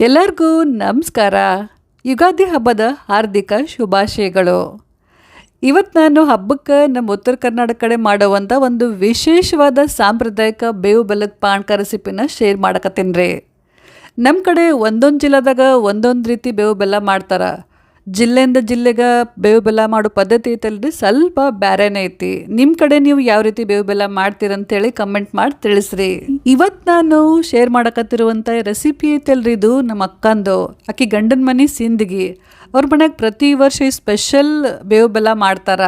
ಎಲ್ಲರಿಗೂ ನಮಸ್ಕಾರ. ಯುಗಾದಿ ಹಬ್ಬದ ಹಾರ್ದಿಕ ಶುಭಾಶಯಗಳು. ಇವತ್ತು ನಾನು ಹಬ್ಬಕ್ಕೆ ನಮ್ಮ ಉತ್ತರ ಕರ್ನಾಟಕ ಕಡೆ ಮಾಡುವಂಥ ಒಂದು ವಿಶೇಷವಾದ ಸಾಂಪ್ರದಾಯಿಕ ಬೇವು ಬೆಲ್ಲದ ಪಾನಕ ರೆಸಿಪಿನ ಶೇರ್ ಮಾಡಕತ್ತೀನಿ ರೀ. ನಮ್ಮ ಕಡೆ ಒಂದೊಂದು ಜಿಲ್ಲಾದಾಗ ಒಂದೊಂದು ರೀತಿ ಬೇವು ಬೆಲ್ಲ ಮಾಡ್ತಾರೆ. ಜಿಲ್ಲೆಯಿಂದ ಜಿಲ್ಲೆಗೆ ಬೇವು ಬೆಲ್ಲ ಮಾಡೋ ಪದ್ಧತಿ ಐತಲ್ರಿ? ಸ್ವಲ್ಪ ಬ್ಯಾರೇನೆ ಐತಿ. ನಿಮ್ಮ ಕಡೆ ನೀವು ಯಾವ ರೀತಿ ಬೇವು ಬೆಲ್ಲ ಮಾಡ್ತೀರಂತೇಳಿ ಕಮೆಂಟ್ ಮಾಡಿ ತಿಳಿಸ್ರಿ. ಇವತ್ತು ನಾನು ಶೇರ್ ಮಾಡಕತ್ತಿರುವಂಥ ರೆಸಿಪಿ ಐತಲ್ರಿ ಇದು ನಮ್ಮ ಅಕ್ಕಂದು. ಆಕಿ ಗಂಡನ ಮನೆ ಸಿಂದಗಿ. ಅವ್ರ ಮನ್ಯಾಗ ಪ್ರತಿ ವರ್ಷ ಈ ಸ್ಪೆಷಲ್ ಬೇವು ಬೆಲ್ಲ ಮಾಡ್ತಾರ.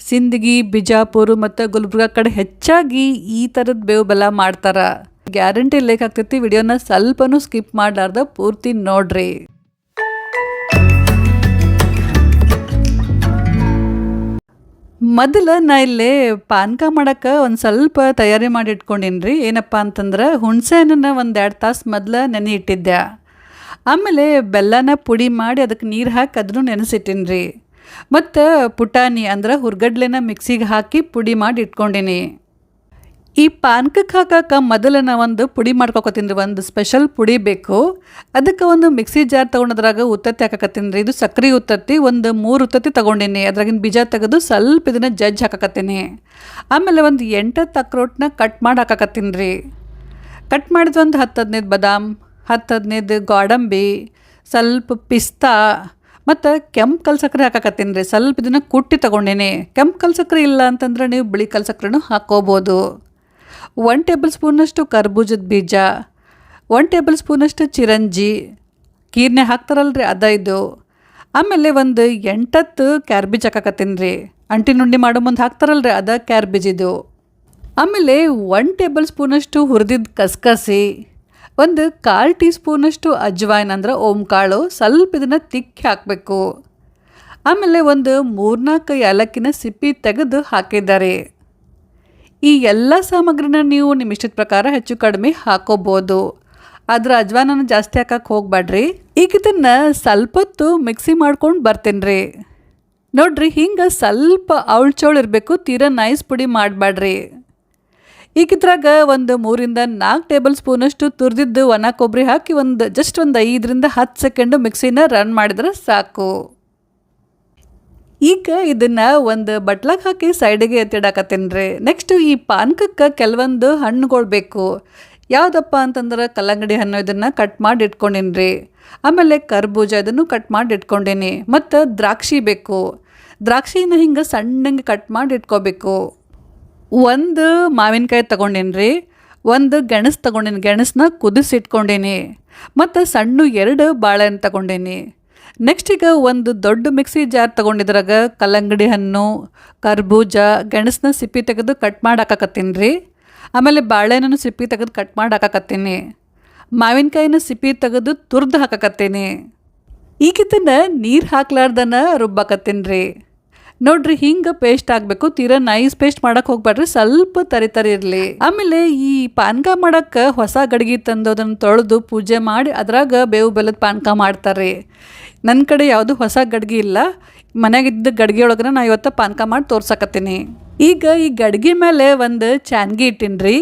ಸಿಂದಗಿ, ಬಿಜಾಪುರ ಮತ್ತು ಗುಲ್ಬರ್ಗ ಕಡೆ ಹೆಚ್ಚಾಗಿ ಈ ಥರದ ಬೇವು ಬೆಲ್ಲ ಮಾಡ್ತಾರ. ಗ್ಯಾರಂಟಿ ಲೇಕಾಗ್ತೈತಿ ವಿಡಿಯೋನ ಸ್ವಲ್ಪನೂ ಸ್ಕಿಪ್ ಮಾಡಲಾರ್ದ, ಪೂರ್ತಿ ನೋಡ್ರಿ. ಮೊದಲು ನಾ ಇಲ್ಲಿ ಪಾನಕ ಮಾಡೋಕ್ಕೆ ಒಂದು ಸ್ವಲ್ಪ ತಯಾರಿ ಮಾಡಿ ಇಟ್ಕೊಂಡೀನಿ ರೀ ಏನಪ್ಪ ಅಂತಂದ್ರೆ ಹಣ್ಣನ್ನು ಒಂದು ಎರಡು ತಾಸು ಮೊದಲು ನೆನೆ ಇಟ್ಟಿದ್ದೆ. ಆಮೇಲೆ ಬೆಲ್ಲನ ಪುಡಿ ಮಾಡಿ ಅದಕ್ಕೆ ನೀರು ಹಾಕಿ ಅದನ್ನು ನೆನೆಸಿಟ್ಟೀನಿ ರೀ ಮತ್ತು ಪುಟಾಣಿ ಅಂದ್ರೆ ಹುರ್ಗಡ್ಲೆನ ಮಿಕ್ಸಿಗೆ ಹಾಕಿ ಪುಡಿ ಮಾಡಿ ಇಟ್ಕೊಂಡೀನಿ. ಈ ಪಾನಕಕ್ಕೆ ಹಾಕಕ್ಕೆ ಮೊದಲು ನಾ ಒಂದು ಪುಡಿ ಮಾಡ್ಕೊತೀನಿ ರೀ, ಒಂದು ಸ್ಪೆಷಲ್ ಪುಡಿ ಬೇಕು. ಅದಕ್ಕೆ ಒಂದು ಮಿಕ್ಸಿ ಜಾರ್ ತೊಗೊಂಡದ್ರಾಗ ಉತ್ತತ್ತಿ ಹಾಕಕತ್ತೀನಿ ರೀ, ಇದು ಸಕ್ರೆ ಉತ್ತತ್ತಿ, ಒಂದು ಮೂರು ಉತ್ತತ್ತಿ ತೊಗೊಂಡೀನಿ. ಅದ್ರಾಗಿನ ಬೀಜ ತೆಗೆದು ಸ್ವಲ್ಪ ಇದನ್ನು ಜಜ್ಜಿ ಹಾಕಕತ್ತೀನಿ. ಆಮೇಲೆ ಒಂದು ಎಂಟು ತಕ್ರೋಟ್ನ ಕಟ್ ಮಾಡಿ ಹಾಕಕತ್ತೀನಿ ರೀ. ಕಟ್ ಮಾಡಿದ ಒಂದು ಹತ್ತು ಹದಿನೈದು ಬಾದಾಮ್, ಹತ್ತು ಹದಿನೈದು ಗೋಡಂಬಿ, ಸ್ವಲ್ಪ ಪಿಸ್ತಾ, ಮತ್ತು ಕೆಂಪು ಕಲ್ ಸಕ್ಕರೆ ಹಾಕಕತ್ತೀನಿ ರೀ, ಸ್ವಲ್ಪ ಇದನ್ನು ಕುಟ್ಟಿ ತೊಗೊಂಡೇನೆ. ಕೆಂಪು ಕಲ್ ಸಕ್ಕರೆ ಇಲ್ಲ ಅಂತಂದ್ರೆ ನೀವು ಬಿಳಿ ಕಲ್ ಸಕ್ಕರೆನೂ ಹಾಕ್ಕೋಬೋದು ಒನ್ ಟೇಬಲ್ ಸ್ಪೂನಷ್ಟು ಕರ್ಬೂಜದ ಬೀಜ ಒನ್ ಟೇಬಲ್ ಸ್ಪೂನಷ್ಟು ಚಿರಂಜಿ. ಕೀರ್ನೆ ಹಾಕ್ತಾರಲ್ರಿ, ಅದ ಇದು. ಆಮೇಲೆ ಒಂದು ಎಂಟತ್ತು ಕ್ಯಾರ್ಬೀಜ್ ಹಾಕಕತ್ತೀನಿ ರೀ. ಅಂಟಿ ನುಂಡಿ ಮಾಡೋ ಮುಂದೆ ಹಾಕ್ತಾರಲ್ರಿ, ಅದ ಕ್ಯಾರ್ಬೀಜ್ ಇದು. ಆಮೇಲೆ ಒನ್ ಟೇಬಲ್ ಸ್ಪೂನಷ್ಟು ಹುರಿದಿದ್ದ ಕಸ್ಕಸಿ, ಒಂದು ಕಾಲು ಟೀ ಸ್ಪೂನಷ್ಟು ಅಜ್ವಾಯಿನ್ ಅಂದ್ರೆ ಓಂಕಾಳು, ಸ್ವಲ್ಪ ಇದನ್ನು ತಿಕ್ಕಿ ಹಾಕಬೇಕು. ಆಮೇಲೆ ಒಂದು ಮೂರ್ನಾಲ್ಕು ಏಲಕ್ಕಿನ ಸಿಪ್ಪಿ ತೆಗೆದು ಹಾಕಿದ್ದಾರೆ. ಈ ಎಲ್ಲ ಸಾಮಗ್ರಿನ ನೀವು ನಿಮ್ಮ ಇಷ್ಟದ ಪ್ರಕಾರ ಹೆಚ್ಚು ಕಡಿಮೆ ಹಾಕೋಬೋದು. ಆದ್ರೆ ಅಜ್ವಾನನ ಜಾಸ್ತಿ ಹಾಕಕ್ಕೆ ಹೋಗ್ಬೇಡ್ರಿ ಈಗ ಇದನ್ನು ಸ್ವಲ್ಪ ಹೊತ್ತು ಮಿಕ್ಸಿ ಮಾಡ್ಕೊಂಡು ಬರ್ತೀನಿ ರೀ. ನೋಡ್ರಿ, ಹಿಂಗೆ ಸ್ವಲ್ಪ ಅವಳ್ಚೋಳು ಇರಬೇಕು, ತೀರಾ ನೈಸ್ ಪುಡಿ ಮಾಡಬೇಡ್ರಿ ಈಗ ಇದ್ರಾಗ ಒಂದು ಮೂರಿಂದ ನಾಲ್ಕು ಟೇಬಲ್ ಸ್ಪೂನಷ್ಟು ತುರಿದಿದ್ದು ಒಣ ಕೊಬ್ಬರಿ ಹಾಕಿ ಒಂದು, ಜಸ್ಟ್ ಒಂದು ಐದರಿಂದ ಹತ್ತು ಸೆಕೆಂಡು ಮಿಕ್ಸಿನ ರನ್ ಮಾಡಿದ್ರೆ ಸಾಕು. ಈಗ ಇದನ್ನ ಒಂದು ಬಟ್ಲಾಗ ಹಾಕಿ ಸೈಡಿಗೆ ರೀ ನೆಕ್ಸ್ಟ್ ಈ ಪಾನಕಕ್ಕೆ ಕೆಲವೊಂದು ಹಣ್ಣುಗಳು ಬೇಕು. ಯಾವುದಪ್ಪ ಅಂತಂದ್ರೆ ಕಲ್ಲಂಗಡಿ ಹಣ್ಣು ಇದನ್ನು ಕಟ್ ಮಾಡಿ ಇಟ್ಕೊಂಡಿನ್ರಿ. ಆಮೇಲೆ ಕರ್ಬೂಜ ಇದನ್ನು ಕಟ್ ಮಾಡಿ ಇಟ್ಕೊಂಡೀನಿ. ಮತ್ತು ದ್ರಾಕ್ಷಿ ಬೇಕು. ದ್ರಾಕ್ಷಿನ ಹಿಂಗೆ ಸಣ್ಣಂಗೆ ಕಟ್ ಮಾಡಿ ಇಟ್ಕೋಬೇಕು. ಒಂದು ಮಾವಿನಕಾಯಿ ತೊಗೊಂಡಿನಿ ರೀ ಒಂದು ಗೆಣಸು ತೊಗೊಂಡೀನಿ. ಗೆಣಸನ್ನ ಕುದಿಸಿ ಇಟ್ಕೊಂಡೀನಿ ಮತ್ತು ಸಣ್ಣ ಎರಡು ಬಾಳೆಹಣ್ಣು ತಗೊಂಡೀನಿ. ನೆಕ್ಸ್ಟ್ ಈಗ ಒಂದು ದೊಡ್ಡ ಮಿಕ್ಸಿ ಜಾರ್ ತೊಗೊಂಡಿದ್ರಾಗ ಕಲ್ಲಂಗಡಿ ಹಣ್ಣು, ಕರ್ಬೂಜ ಗೆಣಸನ್ನ ಸಿಪ್ಪಿ ತೆಗೆದು ಕಟ್ ಮಾಡಿ ಹಾಕಕತ್ತೀನಿ ರೀ. ಆಮೇಲೆ ಬಾಳೆಹಣ್ಣು ಸಿಪ್ಪಿ ತೆಗೆದು ಕಟ್ ಮಾಡಿ ಹಾಕಕತ್ತೀನಿ ಮಾವಿನಕಾಯಿನ ಸಿಪ್ಪಿ ತೆಗೆದು ತುರ್ದು ಹಾಕಕತ್ತೀನಿ. ಈಗಿದ್ದನ್ನು ನೀರು ಹಾಕ್ಲಾರ್ದನ ರುಬ್ಬಾಕತ್ತೀನಿ ರೀ. ನೋಡ್ರಿ ಹಿಂಗೆ ಪೇಸ್ಟ್ ಆಗಬೇಕು, ತೀರಾ ನೈಸ್ ಪೇಸ್ಟ್ ಮಾಡಕ್ಕೆ ಹೋಗ್ಬೇಡ್ರಿ ಸ್ವಲ್ಪ ತರಿ ತರಿ ಇರಲಿ. ಆಮೇಲೆ ಈ ಪಾನ್ಕ ಮಾಡಕ್ಕೆ ಹೊಸ ಗಡಿಗೆ ತಂದು ಅದನ್ನು ತೊಳೆದು ಪೂಜೆ ಮಾಡಿ ಅದ್ರಾಗ ಬೇವು ಬೆಲ್ಲದ ಪಾನಕ ಮಾಡ್ತಾರೆ. ನನ್ನ ಕಡೆ ಯಾವುದು ಹೊಸ ಗಡ್ಗಿ ಇಲ್ಲ, ಮನೆಯಾಗಿದ್ದ ಗಡ್ಗೆ ಒಳಗನ ನಾ ಇವತ್ತು ಪಾನಕ ಮಾಡಿ ತೋರ್ಸಕತ್ತೀನಿ. ಈಗ ಈ ಗಡ್ಗೆ ಮೇಲೆ ಒಂದು ಚಾನ್ಗಿ ಇಟ್ಟೀನಿ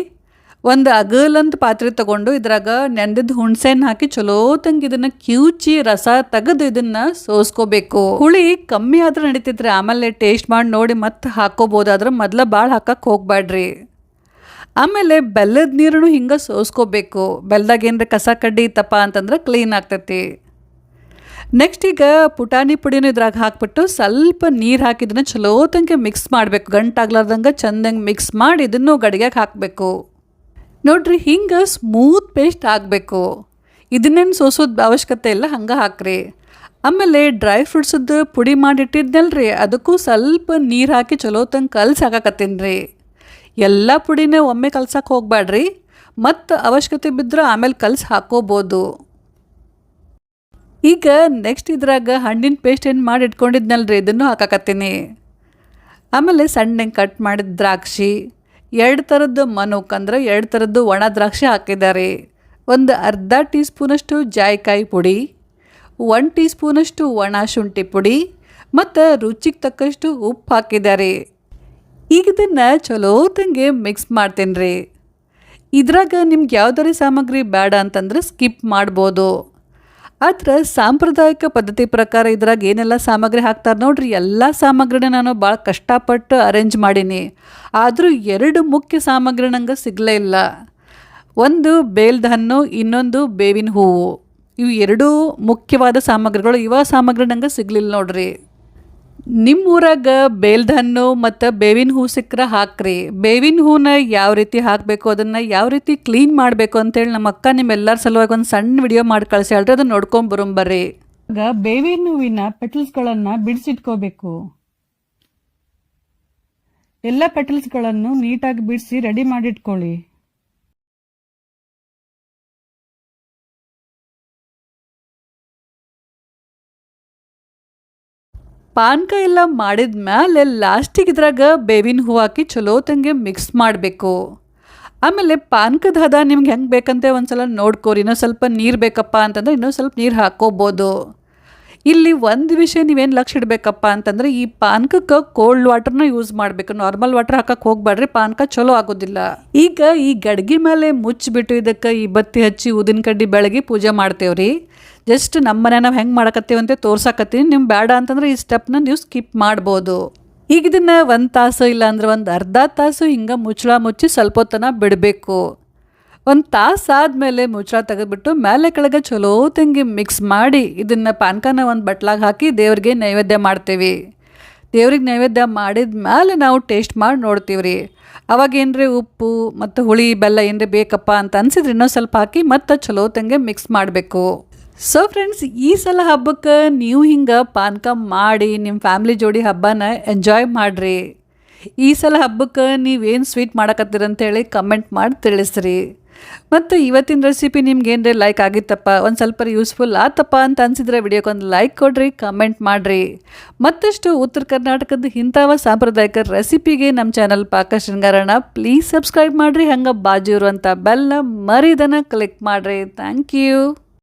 ಒಂದು ಅಗಲಂತ ಪಾತ್ರೆ ತಗೊಂಡು ಇದ್ರಾಗ ನೆಂದಿದ್ದ ಹುಣ್ಸೆನ್ ಹಾಕಿ ಚಲೋ ತಂಗ ಇದನ್ನ ಕಿವುಚಿ ರಸ ತೆಗೆದು ಇದನ್ನ ಸೋಸ್ಕೋಬೇಕು. ಹುಳಿ ಕಮ್ಮಿ ಆದ್ರೆ ನಡೀತಿದ್ರೆ ಆಮೇಲೆ ಟೇಸ್ಟ್ ಮಾಡಿ ನೋಡಿ ಮತ್ತೆ ಹಾಕೋಬೋದಾದ್ರೆ ಮೊದ್ಲ ಭಾಳ ಹಾಕಕ್ಕೆ ಹೋಗ್ಬೇಡ್ರಿ ಆಮೇಲೆ ಬೆಲ್ಲದ ನೀರನ್ನು ಹಿಂಗೆ ಸೋಸ್ಕೋಬೇಕು. ಬೆಲ್ಲದಾಗ ಏನ್ರ ಕಸ ಕಡ್ಡಿ ಇತ್ತಪ್ಪ ಅಂತಂದ್ರೆ ಕ್ಲೀನ್ ಆಗ್ತೈತಿ. ನೆಕ್ಸ್ಟ್ ಈಗ ಪುಟಾಣಿ ಪುಡಿನೂ ಇದ್ರಾಗ ಹಾಕ್ಬಿಟ್ಟು ಸ್ವಲ್ಪ ನೀರು ಹಾಕಿದನ್ನ ಚಲೋ ತನಕ ಮಿಕ್ಸ್ ಮಾಡಬೇಕು. ಗಂಟಾಗ್ಲಾರ್ದಂಗೆ ಚಂದಂಗೆ ಮಿಕ್ಸ್ ಮಾಡಿ ಇದನ್ನು ಗಡಿಗೆಗೆ ಹಾಕಬೇಕು. ನೋಡ್ರಿ ಹಿಂಗೆ ಸ್ಮೂತ್ ಪೇಸ್ಟ್ ಆಗಬೇಕು. ಇದನ್ನೇನು ಸೋಸೋದು ಅವಶ್ಯಕತೆ ಇಲ್ಲ, ಹಂಗೆ ಹಾಕ್ರಿ. ಆಮೇಲೆ ಡ್ರೈ ಫ್ರೂಟ್ಸದ್ದು ಪುಡಿ ಮಾಡಿಟ್ಟಿದ್ನಲ್ರಿ, ಅದಕ್ಕೂ ಸ್ವಲ್ಪ ನೀರು ಹಾಕಿ ಚಲೋ ತಂಗ ಕಲ್ಸಿ ಹಾಕಕತ್ತೀನಿ ರೀ ಎಲ್ಲ ಪುಡಿನೇ ಒಮ್ಮೆ ಕಲ್ಸಕ್ಕೆ ಹೋಗ್ಬೇಡ್ರಿ ಮತ್ತು ಅವಶ್ಯಕತೆ ಬಿದ್ದರೆ ಆಮೇಲೆ ಕಲ್ಸಿ ಹಾಕೋಬೋದು. ಈಗ ನೆಕ್ಸ್ಟ್ ಇದ್ರಾಗ ಹಣ್ಣಿನ ಪೇಸ್ಟ್ ಏನು ಮಾಡಿ ಇಟ್ಕೊಂಡಿದ್ನಲ್ರಿ ಇದನ್ನು ಹಾಕಕತ್ತೀನಿ. ಆಮೇಲೆ ಸಣ್ಣಗೆ ಕಟ್ ಮಾಡಿದ ದ್ರಾಕ್ಷಿ ಎರಡು ಥರದ್ದು ಮನುಕ್ ಅಂದರೆ ಎರಡು ಥರದ್ದು ಒಣ ದ್ರಾಕ್ಷಿ ಹಾಕಿದ್ದಾರೆ. ಒಂದು ಅರ್ಧ ಟೀ ಸ್ಪೂನಷ್ಟು ಜಾಯಿಕಾಯಿ ಪುಡಿ ಒನ್ ಟೀ ಸ್ಪೂನಷ್ಟು ಒಣ ಶುಂಠಿ ಪುಡಿ ಮತ್ತು ರುಚಿಗೆ ತಕ್ಕಷ್ಟು ಉಪ್ಪು ಹಾಕಿದ್ದಾರೆ. ಈಗ ಇದನ್ನು ಚಲೋ ತಂಗೆ ಮಿಕ್ಸ್ ಮಾಡ್ತೀನಿ ರೀ ಇದ್ರಾಗ ನಿಮ್ಗೆ ಯಾವ್ದಾರ ಸಾಮಗ್ರಿ ಬೇಡ ಅಂತಂದ್ರೆ ಸ್ಕಿಪ್ ಮಾಡ್ಬೋದು. ಆದ್ರೆ ಸಾಂಪ್ರದಾಯಿಕ ಪದ್ಧತಿ ಪ್ರಕಾರ ಇದ್ರಾಗ ಏನೆಲ್ಲ ಸಾಮಗ್ರಿ ಹಾಕ್ತಾರೆ ನೋಡ್ರಿ, ಎಲ್ಲ ಸಾಮಗ್ರಿನ ನಾನು ಭಾಳ ಕಷ್ಟಪಟ್ಟು ಅರೇಂಜ್ ಮಾಡೀನಿ. ಆದರೂ ಎರಡು ಮುಖ್ಯ ಸಾಮಗ್ರಿ ನಂಗೆ ಸಿಗಲೇ ಇಲ್ಲ. ಒಂದು ಬೇಲ್ದ ಹಣ್ಣು ಇನ್ನೊಂದು ಬೇವಿನ ಹೂವು. ಇವು ಎರಡೂ ಮುಖ್ಯವಾದ ಸಾಮಗ್ರಿಗಳು, ಇವ ಸಾಮಗ್ರಿ ನಂಗೆ ಸಿಗಲಿಲ್ಲ ನೋಡ್ರಿ. ನಿಮ್ಮ ಬೇಲ್ದಣ್ಣು ಮತ್ತು ಬೇವಿನ ಹೂ ಸಿಕ್ಕರೆ ಹಾಕ್ರಿ. ಬೇವಿನ ಹೂನ ಯಾವ ರೀತಿ ಹಾಕಬೇಕು, ಅದನ್ನು ಯಾವ ರೀತಿ ಕ್ಲೀನ್ ಮಾಡಬೇಕು ಅಂತೇಳಿ ನಮ್ಮ ಅಕ್ಕ ನಿಮ್ಮೆಲ್ಲರ ಸಲುವಾಗಿ ಒಂದು ಸಣ್ಣ ವಿಡಿಯೋ ಮಾಡಿ ಕಳಿಸಿ ಹೇಳ್ರಿ ಅದನ್ನ ನೋಡ್ಕೊಂಡ್ ಬರೋಂಬರ್ರಿ ಈಗ ಬೇವಿನ ಹೂವಿನ ಪೆಟಲ್ಸ್ಗಳನ್ನು ಬಿಡಿಸಿಟ್ಕೋಬೇಕು. ಎಲ್ಲ ಪೆಟಲ್ಸ್ಗಳನ್ನು ನೀಟಾಗಿ ಬಿಡಿಸಿ ರೆಡಿ ಮಾಡಿಟ್ಕೊಳ್ಳಿ. ಪಾನ್ಕ ಎಲ್ಲ ಮಾಡಿದ ಮೇಲೆ ಲಾಸ್ಟಿಗೆ ಇದ್ರಾಗ ಬೇವಿನ ಹೂ ಹಾಕಿ ಚಲೋ ತಂಗೆ ಮಿಕ್ಸ್ ಮಾಡಬೇಕು. ಆಮೇಲೆ ಪಾನಕದ ಹದ ನಿಮ್ಗೆ ಹೆಂಗೆ ಬೇಕಂತೆ ಒಂದು ಸಲ ನೋಡ್ಕೋರಿ. ಇನ್ನೂ ಸ್ವಲ್ಪ ನೀರು ಬೇಕಪ್ಪ ಅಂತಂದ್ರೆ ಇನ್ನೂ ಸ್ವಲ್ಪ ನೀರು ಹಾಕೋಬೋದು ಇಲ್ಲಿ ಒಂದು ವಿಷಯ ನೀವೇನು ಲಕ್ಷ ಇಡಬೇಕಪ್ಪ ಅಂತಂದ್ರೆ ಈ ಪಾನಕಕ್ಕೆ ಕೋಲ್ಡ್ ವಾಟರ್ನ ಯೂಸ್ ಮಾಡಬೇಕು. ನಾರ್ಮಲ್ ವಾಟರ್ ಹಾಕಕ್ಕೆ ಹೋಗ್ಬೇಡ್ರಿ, ಪಾನಕ ಚಲೋ ಆಗೋದಿಲ್ಲ. ಈಗ ಈ ಗಡ್ಗಿ ಮೇಲೆ ಮುಚ್ಚಿಬಿಟ್ಟು ಇದಕ್ಕೆ ಈ ಬತ್ತಿ ಹಚ್ಚಿ ಉದಿನ ಕಡ್ಡಿ ಬೆಳಗಿ ಪೂಜೆ ಮಾಡ್ತೇವ್ರಿ. ಜಸ್ಟ್ ನಮ್ಮ ಮನೆ ನಾವು ಹೆಂಗೆ ಮಾಡಕತ್ತೀವಿ ಅಂತ ತೋರ್ಸಾಕತ್ತೀನಿ. ನಿಮ್ಮ ಬೇಡ ಅಂತಂದ್ರೆ ಈ ಸ್ಟೆಪ್ನ ನೀವು ಸ್ಕಿಪ್ ಮಾಡ್ಬೋದು. ಈಗ ಇದನ್ನ ಒಂದು ತಾಸು ಇಲ್ಲಾಂದ್ರೆ ಒಂದು ಅರ್ಧ ತಾಸು ಹಿಂಗೆ ಮುಚ್ಚಳ ಮುಚ್ಚಿ ಸ್ವಲ್ಪ ಹೊತ್ತನ ಬಿಡಬೇಕು. ಒಂದು ತಾಸು ಆದಮೇಲೆ ಮುಚ್ಚಳ ತೆಗೆದ್ಬಿಟ್ಟು ಮೇಲೆ ಕೆಳಗೆ ಚಲೋ ತಂಗಿ ಮಿಕ್ಸ್ ಮಾಡಿ ಇದನ್ನು ಪಾನ್ಕನ ಒಂದು ಬಟ್ಲಾಗ ಹಾಕಿ ದೇವ್ರಿಗೆ ನೈವೇದ್ಯ ಮಾಡ್ತೀವಿ. ದೇವ್ರಿಗೆ ನೈವೇದ್ಯ ಮಾಡಿದ ಮೇಲೆ ನಾವು ಟೇಸ್ಟ್ ಮಾಡಿ ನೋಡ್ತೀವಿ ರೀ ಅವಾಗ ಏನ್ರಿ ಉಪ್ಪು ಮತ್ತು ಹುಳಿ ಬೆಲ್ಲ ಏನ್ರಿ ಬೇಕಪ್ಪ ಅಂತ ಅನ್ಸಿದ್ರೆ ಇನ್ನೊಂದು ಸ್ವಲ್ಪ ಹಾಕಿ ಮತ್ತೆ ಚಲೋ ತಂಗೆ ಮಿಕ್ಸ್ ಮಾಡಬೇಕು. ಸೊ ಫ್ರೆಂಡ್ಸ್ ಈ ಸಲ ಹಬ್ಬಕ್ಕೆ ನೀವು ಹಿಂಗೆ ಪಾನ್ಕ ಮಾಡಿ ನಿಮ್ಮ ಫ್ಯಾಮ್ಲಿ ಜೋಡಿ ಹಬ್ಬನ ಎಂಜಾಯ್ ಮಾಡಿರಿ. ಈ ಸಲ ಹಬ್ಬಕ್ಕೆ ನೀವೇನು ಸ್ವೀಟ್ ಮಾಡಕತ್ತೀರಂತೇಳಿ ಕಮೆಂಟ್ ಮಾಡಿ ತಿಳಿಸ್ರಿ. ಮತ್ತು ಇವತ್ತಿನ ರೆಸಿಪಿ ನಿಮ್ಗೆ ಏನ್ರಿ ಲೈಕ್ ಆಗಿತ್ತಪ್ಪ? ಒಂದು ಸ್ವಲ್ಪ ಯೂಸ್ಫುಲ್ ಆತಪ್ಪ ಅಂತ ಅನ್ಸಿದ್ರೆ ವಿಡಿಯೋಕ್ಕೊಂದು ಲೈಕ್ ಕೊಡ್ರಿ ಕಮೆಂಟ್ ಮಾಡಿರಿ. ಮತ್ತಷ್ಟು ಉತ್ತರ ಕರ್ನಾಟಕದ ಇಂಥವ ಸಾಂಪ್ರದಾಯಿಕ ರೆಸಿಪಿಗೆ ನಮ್ಮ ಚಾನಲ್ ಪಾಕ ಶೃಂಗಾರಣ ಪ್ಲೀಸ್ ಸಬ್ಸ್ಕ್ರೈಬ್ ಮಾಡಿರಿ, ಹಂಗೆ ಬಾಜು ಇರುವಂಥ ಬೆಲ್ನ ಮರಿದನ ಕ್ಲಿಕ್ ಮಾಡಿರಿ. Thank you